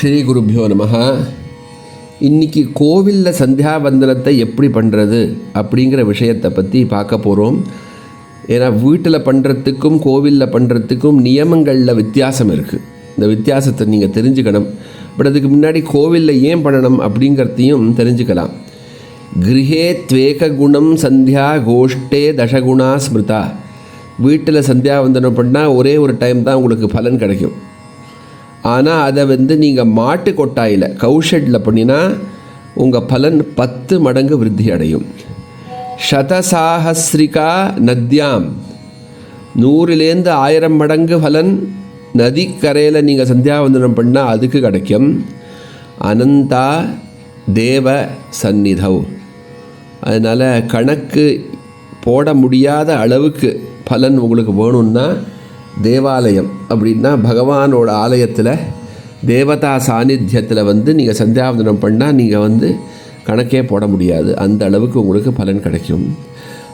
ஸ்ரீ குருப்பியோ நமஹ. இன்னைக்கு கோவிலில் சந்தியாவந்தனத்தை எப்படி பண்ணுறது அப்படிங்கிற விஷயத்தை பற்றி பார்க்க போகிறோம் ஏன்னா வீட்டில் பண்ணுறதுக்கும் கோவிலில் பண்ணுறதுக்கும் நியமங்களில் வித்தியாசம் இருக்குது இந்த வித்தியாசத்தை நீங்கள் தெரிஞ்சுக்கணும். பட் அதுக்கு முன்னாடி கோவிலில் ஏன் பண்ணணும் அப்படிங்கிறதையும் தெரிஞ்சுக்கலாம். கிரகே துவேக குணம் சந்தியா கோஷ்டே தசகுணா ஸ்மிருதா. வீட்டில் சந்தியாவந்தனம் பண்ணால் ஒரே ஒரு டைம் தான் உங்களுக்கு பலன் கிடைக்கும். ஆனால் அதை வந்து நீங்கள் மாட்டு கொட்டாயில் கௌஷட்டில் பண்ணினா உங்கள் பலன் பத்து மடங்கு விருத்தி அடையும். சதசாகசிரிகா நத்யாம். நூறுலேருந்து ஆயிரம் மடங்கு பலன் நதிக்கரையில் நீங்கள் சந்தியாவந்தனம் பண்ணால் அதுக்கு கிடைக்கும். அனந்தா தேவ சந்நிதவ் அதனால் கணக்கு போட முடியாத அளவுக்கு பலன் உங்களுக்கு வேணும்னா தேவாலயம் அப்படின்னா பகவானோட ஆலயத்தில் தேவதா சாநித்தியத்தில் வந்து நீங்கள் சந்தியாவந்தனம் பண்ணால் நீங்கள் வந்து கணக்கே போட முடியாது. அந்த அளவுக்கு உங்களுக்கு பலன் கிடைக்கும்.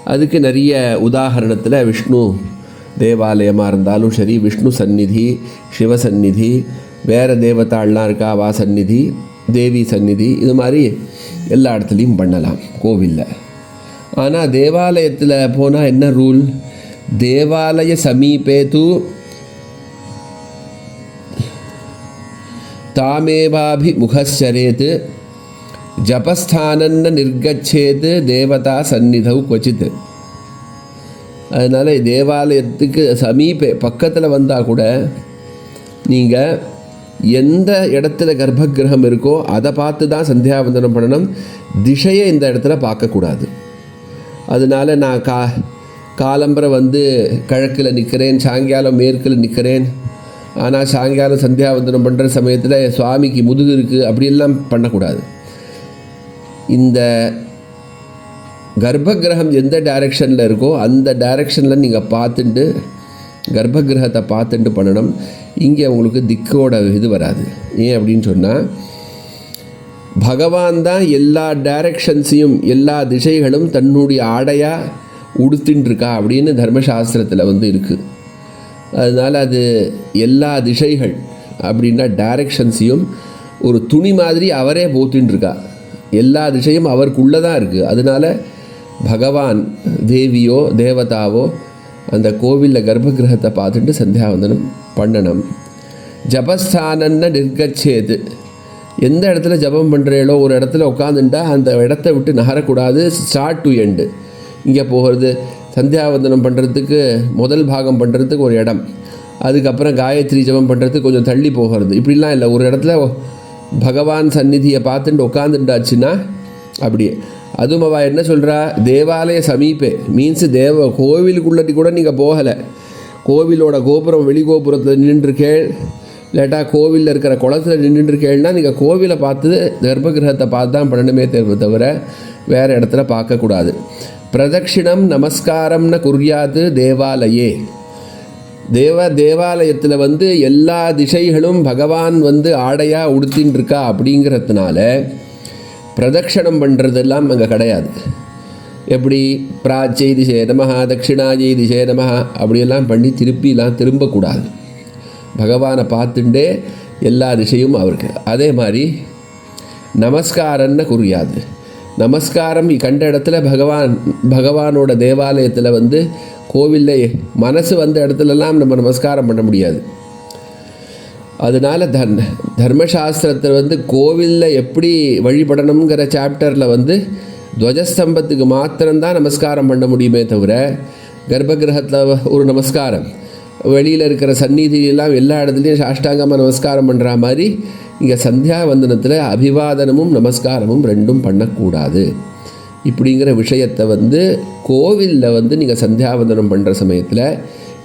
அதுக்கு நிறைய உதாரணத்தில் விஷ்ணு தேவாலயமாக இருந்தாலும் சரி விஷ்ணு சந்நிதி சிவ சந்நிதி வேறு தேவதாள்லாம் இருக்கா வா சந்நிதி தேவி சந்நிதி இது மாதிரி எல்லா இடத்துலையும் பண்ணலாம் கோவிலில். ஆனால் தேவாலயத்தில் போனால் என்ன ரூல்? தேவாலய சமீபே தூ தாமேவாபிமுகச்சரேத் ஜபஸ்தானன்ன நிர்கச்சேத் தேவதா சந்நிதவு கொச்சித் அதனால் தேவாலயத்துக்கு சமீபே பக்கத்தில் வந்தால் கூட நீங்கள் எந்த இடத்துல கர்ப்பகிரகம் இருக்கோ அதை பார்த்து தான் சந்தியாவந்தனம் பண்ணணும் திசையை இந்த இடத்துல பார்க்கக்கூடாது அதனால நான் கா காலம்பரை வந்து கிழக்கில் நிற்கிறேன் சாயங்காலம் மேற்கில் நிற்கிறேன் ஆனால் சாயங்காலம் சந்தியாவந்தனம் பண்ணுற சமயத்தில் சுவாமிக்கு முதுகு இருக்குது அப்படியெல்லாம் பண்ணக்கூடாது. இந்த கர்ப்ப கிரகம் எந்த டைரெக்ஷனில் இருக்கோ அந்த டைரெக்ஷனில் நீங்கள் பார்த்துட்டு கர்ப்பகிரகத்தை பார்த்துட்டு பண்ணணும். இங்கே உங்களுக்கு திக்கோட இது வராது. ஏன் அப்படின்னு சொன்னால் பகவான் தான் எல்லா டைரக்ஷன்ஸையும் எல்லா திசைகளும் தன்னுடைய ஆடையாக உடுத்தின்ருக்கா அப்படின்னு தர்மசாஸ்திரத்தில் வந்து இருக்குது அதனால் அது எல்லா திசைகள் அப்படின்னா டைரக்ஷன்ஸையும் ஒரு துணி மாதிரி அவரே போத்தின்ருக்கா எல்லா திசையும் அவருக்குள்ளே தான் இருக்குது அதனால் பகவான் தேவியோ தேவதாவோ அந்த கோவிலில் கர்ப்பகிரகத்தை பார்த்துட்டு சந்தியாவந்தனம் பண்ணணும். ஜபஸ்தானன்னு நிற்கச்சேது. எந்த இடத்துல ஜபம் பண்ணுறீங்களோ ஒரு இடத்துல உட்காந்துட்டா அந்த இடத்த விட்டு நகரக்கூடாது. ஸ்டார்ட் டு எண்டு இங்கே போகிறது சந்தியாவந்தனம் பண்ணுறதுக்கு முதல் பாகம் பண்ணுறதுக்கு ஒரு இடம். அதுக்கப்புறம் காயத்ரி ஜபம் பண்ணுறதுக்கு கொஞ்சம் தள்ளி போகிறது. இப்படிலாம் இல்லை. ஒரு இடத்துல பகவான் சந்நிதியை பார்த்துட்டு உட்காந்துட்டாச்சுன்னா அப்படியே. அதுவும் அவள் என்ன சொல்கிறா தேவாலய சமீபே. மீன்ஸ் தேவ கோவிலுக்குள்ளட்டி கூட நீங்கள் போகலை. கோவிலோட கோபுரம் வெளி கோபுரத்தில் நின்றுருக்கேள் இல்லாட்டா கோவிலில் இருக்கிற குளத்தில் நின்றுருக்கேள்னா நீங்கள் கோவிலை பார்த்து கர்ப்பகிரகத்தை பார்த்து தான் பண்ணணுமே தவிர வேறு இடத்துல பார்க்கக்கூடாது. பிரதட்சிணம் நமஸ்காரம்னு குறியாது தேவாலயே. தேவ தேவாலயத்தில் வந்து எல்லா திசைகளும் பகவான் வந்து ஆடையாக உடுத்தின்னு இருக்கா அப்படிங்கிறதுனால பிரதட்சணம் பண்ணுறதெல்லாம் அங்கே கிடையாது. எப்படி? பிராச்சை திசை நமஹா தட்சிணாஜை திசை நமஹா அப்படியெல்லாம் பண்ணி திருப்பிலாம் திரும்பக்கூடாது. பகவானை பார்த்துட்டே எல்லா திசையும் அவருக்கு. அதே மாதிரி நமஸ்காரன்னு குறியாது நமஸ்காரம். கண்ட இடத்துல பகவான் பகவானோட தேவாலயத்தில் வந்து கோவிலில் மனசு வந்த இடத்துலலாம் நம்ம நமஸ்காரம் பண்ண முடியாது. அதனால் தன் தர்மசாஸ்திரத்தில் வந்து கோவிலில் எப்படி வழிபடணுங்கிற சாப்டரில் வந்து துவஜஸ்தம்பத்துக்கு மாத்திரம்தான் நமஸ்காரம் பண்ண முடியுமே தவிர கர்ப்பகிரகத்தில் ஒரு நமஸ்காரம் வெளியில் இருக்கிற சந்நிதியெல்லாம் எல்லா இடத்துலையும் சாஷ்டாங்கமாக நமஸ்காரம் பண்ணுற மாதிரி இங்கே சந்தியாவந்தனத்தில் அபிவாதனமும் நமஸ்காரமும் ரெண்டும் பண்ணக்கூடாது. இப்படிங்கிற விஷயத்தை வந்து கோவிலில் வந்து நீங்கள் சந்தியாவந்தனம் பண்ணுற சமயத்தில்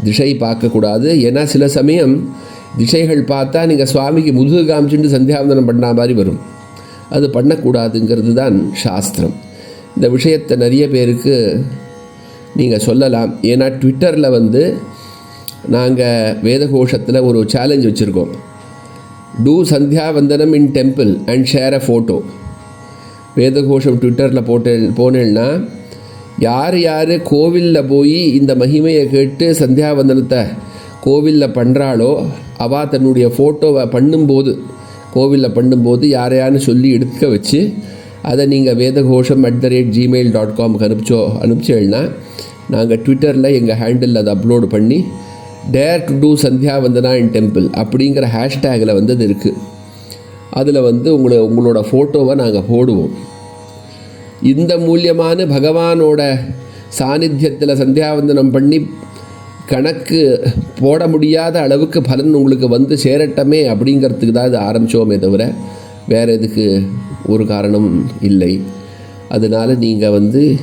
திசை பார்க்கக்கூடாது. ஏன்னா சில சமயம் திசைகள் பார்த்தா நீங்கள் சுவாமிக்கு முதுகு காமிச்சுட்டு சந்தியாவந்தனம் பண்ண மாதிரி வரும். அது பண்ணக்கூடாதுங்கிறது தான் சாஸ்திரம். இந்த விஷயத்தை நிறைய பேருக்கு நீங்கள் சொல்லலாம். ஏன்னா ட்விட்டரில் வந்து நாங்கள் வேதகோஷத்தில் ஒரு சேலஞ்ச் வச்சுருக்கோம். Do Sandhyavandanam in temple and share a photo Vedaghosham ட்விட்டரில் போட்டே போனேன்னா யார் யார் கோவிலில் போய் இந்த மகிமையை கேட்டு சந்தியாவந்தனத்தை கோவிலில் பண்ணுறாளோ அவள் தன்னுடைய ஃபோட்டோவை பண்ணும்போது கோவிலில் பண்ணும்போது யாரையான்னு சொல்லி எடுக்க வச்சு அதை நீங்கள் Vedaghosham at the rate Gmail dot காம்க்கு அனுப்பிச்சோ அனுப்பிச்சேன்னா நாங்கள் ட்விட்டரில் எங்கள் ஹேண்டில் அதை அப்லோடு பண்ணி dare to do Sandhyavandana in temple அப்படிங்கிற ஹேஷ்டேகில் வந்து அது இருக்குது அதில் வந்து உங்களை உங்களோட ஃபோட்டோவை நாங்கள் போடுவோம். இந்த மூலியமான பகவானோட சாநித்தியத்தில் சந்தியாவந்தனம் பண்ணி கணக்கு போட முடியாத அளவுக்கு பலன் உங்களுக்கு வந்து சேரட்டமே அப்படிங்கிறதுக்கு தான் இது ஆரம்பித்தோமே தவிர வேறு எதுக்கு ஒரு காரணம் இல்லை. அதனால் நீங்கள் வந்து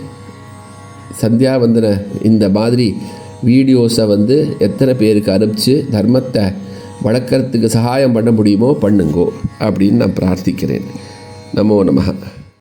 சந்தியாவந்தன இந்த மாதிரி வீடியோஸை வந்து எத்தனை பேருக்கு அனுப்பிச்சு தர்மத்தை வளர்க்குறதுக்கு சகாயம் பண்ண முடியுமோ பண்ணுங்கோ அப்படின்னு நான் பிரார்த்திக்கிறேன். நமோ நமகா